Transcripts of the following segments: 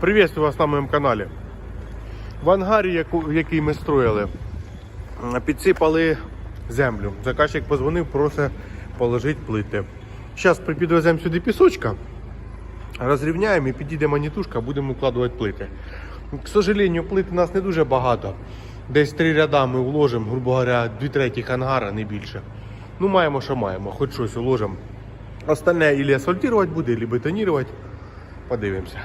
Приветствую вас на моєму каналі. В ангарі, який ми строїли, підсипали землю. Заказчик позвонив, просить положити плити. Зараз підвеземо сюди пісочка, розрівняємо і підійде манітушка, будемо укладувати плити. К сожалению, плит у нас не дуже багато. Десь три ряда ми вложимо, грубо говоря, дві третіх ангара, не більше. Ну, маємо, що маємо, хоч щось уложимо. Остальне или асфальтувати буде, или бетонувати. Подивимося.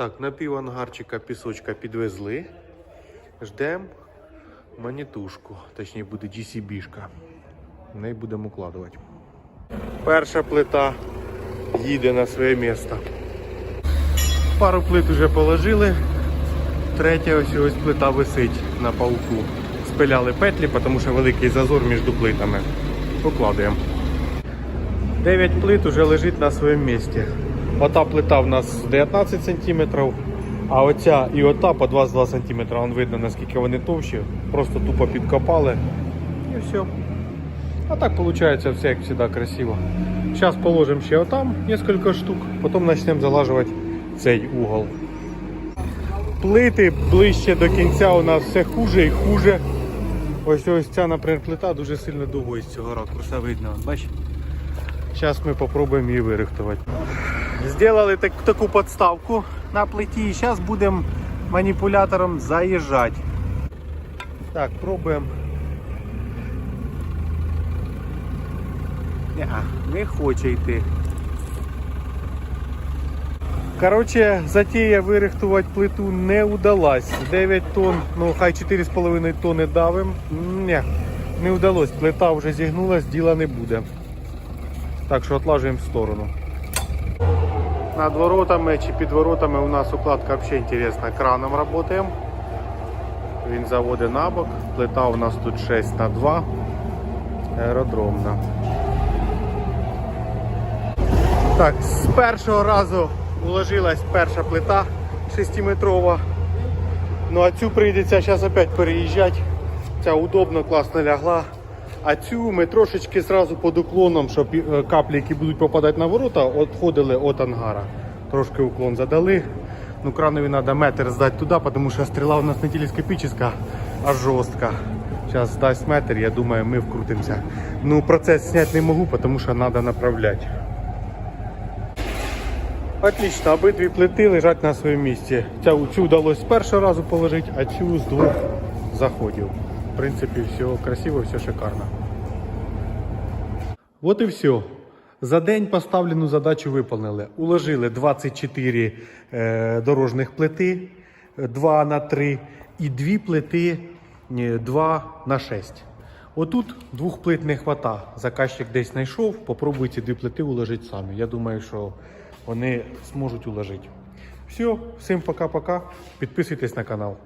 Так, на ангарчика пісочка підвезли. Ждемо манітушку, точніше буде GCB-шка. В неї будемо укладувати. Перша плита їде на своє місце. Пару плит вже положили. Третя ось ось плита висить на пауку. Спиляли петлі, тому що великий зазор між плитами. Покладуємо. 9 плит уже лежить на своєму місці. Ота плита в нас 19 см, а оця і ота по 22 см. Вон видно наскільки вони товщі. Просто тупо підкопали і все. А так виходить все як завжди красиво. Зараз положимо ще отам кілька штук, потім почнемо залажувати цей угол. Плити ближче до кінця у нас все хуже і хуже. Ось ось ця, наприклад, плита дуже сильно довго з цього ракурса видно. Бачите? Зараз ми спробуємо її вирихтувати. Зробили так, таку підставку на плиті і зараз будемо маніпулятором заїжджати. Так, пробуємо. Неа, не хоче йти. Коротше, затія вирихтувати плиту не удалась. 9 тонн, ну хай 4,5 тонни давим. Ні, не вдалося. Плита вже зігнулась, діла не буде. Так що отлажуємо в сторону. Над воротами чи під воротами у нас укладка взагалі інтересна. Краном працюємо. Він заводить на бок. Плита у нас тут 6 на 2 аеродромна. Так, з першого разу уложилась перша плита 6-метрова. Ну а цю прийдеться зараз опять переїжджати. Ця удобно, класно лягла. А цю ми трошечки зразу під уклоном, щоб е, каплі, які будуть попадати на ворота, відходили від ангара. Трошки уклон задали. Ну, кранові треба метр здати туди, тому що стріла у нас не телескопічна, а жорстка. Зараз здасть метр, я думаю, ми вкрутимося. Ну, процес зняти не можу, тому що треба направляти. Отлично, обидві плити лежать на своєму місці. Цю, вдалося з першого разу положити, а цю з двох заходів. В принципі, все красиво, все шикарно. От і все. За день поставлену задачу виконали. Уложили 24 е, дорожних плити, 2 на 3 і 2 плити е, 2 на 6. Отут двох плит не хвата. Заказчик десь знайшов, попробуйте дві плити уложити самі. Я думаю, що вони зможуть уложити. Все, всім пока-пока. Підписуйтесь на канал.